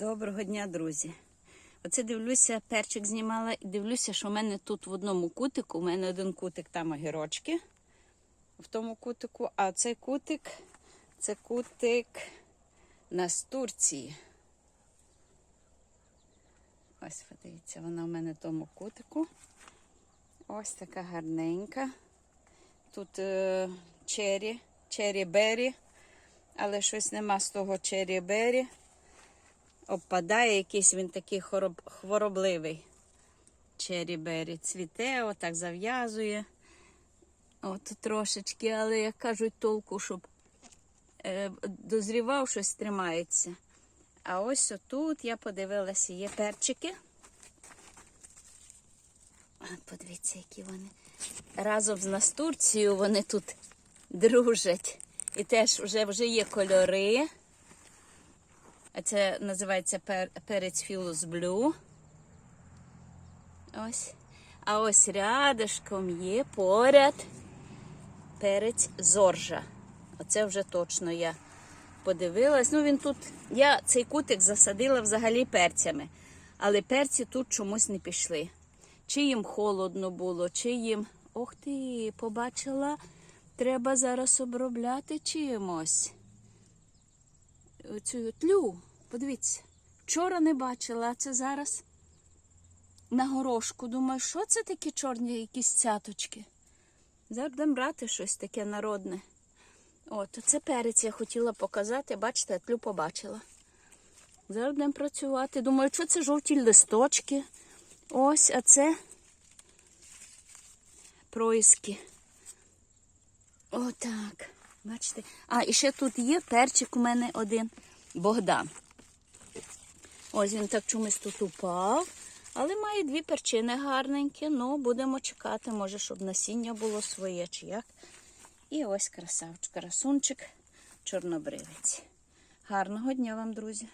Доброго дня, друзі. Оце дивлюся, перчик знімала і дивлюся, що в мене тут в одному кутику, у мене один кутик там огірочки в тому кутику, а цей кутик це кутик настурції. Ось, подивіться, вона в мене в тому кутику. Ось така гарненька. Тут е, чері, чері-бері, але щось нема з того чері-бері обпадає, якийсь він такий хороб, хворобливий. Черрі-бері цвіте, отак зав'язує. От трошечки, але, як кажуть, толку, щоб е, дозрівав, щось тримається. А ось отут я подивилася, є перчики. Подивіться, які вони. Разом з настурцією вони тут дружать. І теж вже, вже є кольори. Це називається перець Філус Блю. Ось. А ось рядышком є поряд перець Зоржа. Оце вже точно я подивилась. Ну, він тут. Я цей кутик засадила взагалі перцями. Але перці тут чомусь не пішли. Чи їм холодно було, чи їм. Ох ти, побачила, треба зараз обробляти чимось цю тлю. Подивіться, вчора не бачила, а це зараз на горошку. Думаю, що це такі чорні якісь цяточки? Зараз будемо брати щось таке народне. От, це перець я хотіла показати, бачите, я тлю побачила. Зараз будемо працювати. Думаю, що це жовті листочки. Ось, а це происки. Отак. Бачите? А, і ще тут є перчик у мене один Богдан. Ось він так чомусь тут упав. Але має дві перчини гарненькі. Ну, будемо чекати, може, щоб насіння було своє чи як. І ось красавчик, красунчик, чорнобривець. Гарного дня вам, друзі!